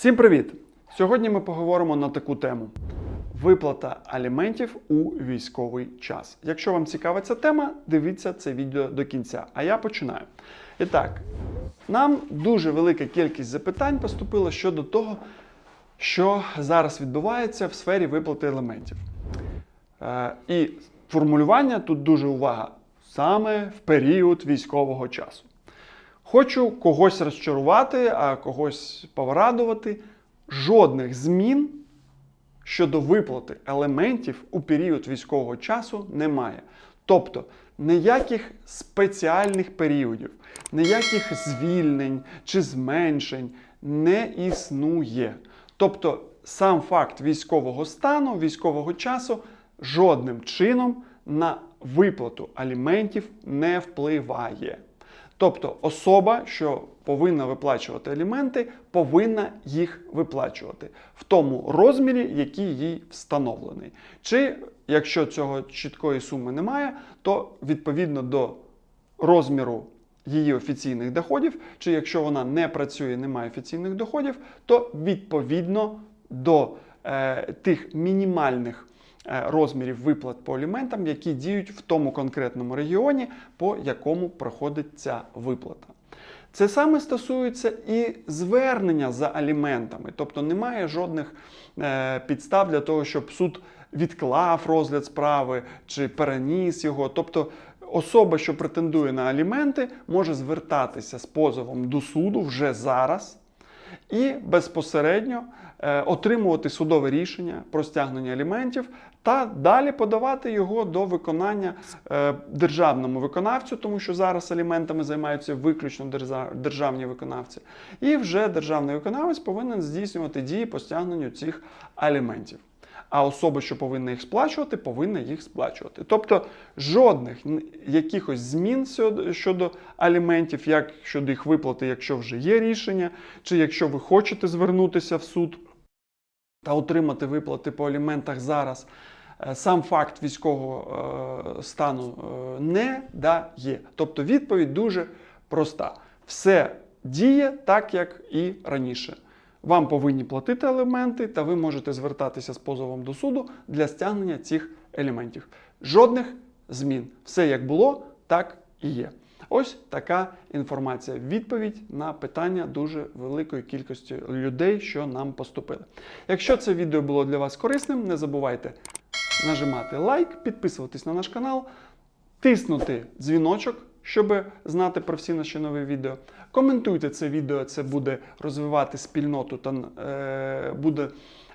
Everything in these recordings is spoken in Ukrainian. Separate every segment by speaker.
Speaker 1: Всім привіт! Сьогодні ми поговоримо на таку тему: виплата аліментів у військовий час. Якщо вам цікава ця тема, дивіться це відео до кінця. А я починаю. І так, нам дуже велика кількість запитань поступила щодо того, що зараз відбувається в сфері виплати елементів. Е, і формулювання тут дуже увага саме в період військового часу. Хочу когось розчарувати, а когось порадувати. Жодних змін щодо виплати елементів у період військового часу немає. Тобто ніяких спеціальних періодів, ніяких звільнень чи зменшень не існує. Тобто сам факт військового стану, військового часу жодним чином на виплату аліментів не впливає. Тобто особа, що повинна виплачувати аліменти, повинна їх виплачувати в тому розмірі, який їй встановлений. Чи якщо цього чіткої суми немає, то відповідно до розміру її офіційних доходів, чи якщо вона не працює, не має офіційних доходів, то відповідно до е, тих мінімальних розмірів виплат по аліментам, які діють в тому конкретному регіоні, по якому проходить ця виплата. Це саме стосується і звернення за аліментами, тобто немає жодних е, підстав для того, щоб суд відклав розгляд справи чи переніс його. Тобто особа, що претендує на аліменти, може звертатися з позовом до суду вже зараз і безпосередньо е, отримувати судове рішення про стягнення аліментів та далі подавати його до виконання е, державному виконавцю, тому що зараз аліментами займаються виключно державні виконавці. І вже державний виконавець повинен здійснювати дії по стягненню цих аліментів. А особа, що повинна їх сплачувати, повинна їх сплачувати. Тобто жодних якихось змін щодо аліментів, як щодо їх виплати, якщо вже є рішення, чи якщо ви хочете звернутися в суд та отримати виплати по аліментах зараз, е, сам факт військового е, стану е, не дає. Тобто відповідь дуже проста. Все діє так, як і раніше. Вам повинні платити елементи, та ви можете звертатися з позовом до суду для стягнення цих елементів. Жодних змін. Все як було, так і є. Ось така інформація. Відповідь на питання дуже великої кількості людей, що нам поступили. Якщо це відео було для вас корисним, не забувайте нажимати лайк, підписуватись на наш канал, тиснути дзвіночок, щоб знати про всі наші нові відео. Коментуйте це відео, це буде розвивати спільноту та е, буде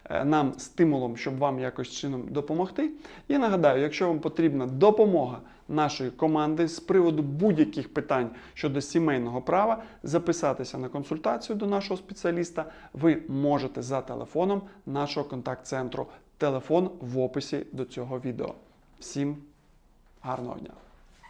Speaker 1: е, нам стимулом, щоб вам якось чином допомогти. І нагадаю, якщо вам потрібна допомога нашої команди з приводу будь-яких питань щодо сімейного права, записатися на консультацію до нашого спеціаліста ви можете за телефоном нашого контакт-центру. Телефон в описі до цього відео. Всім гарного дня!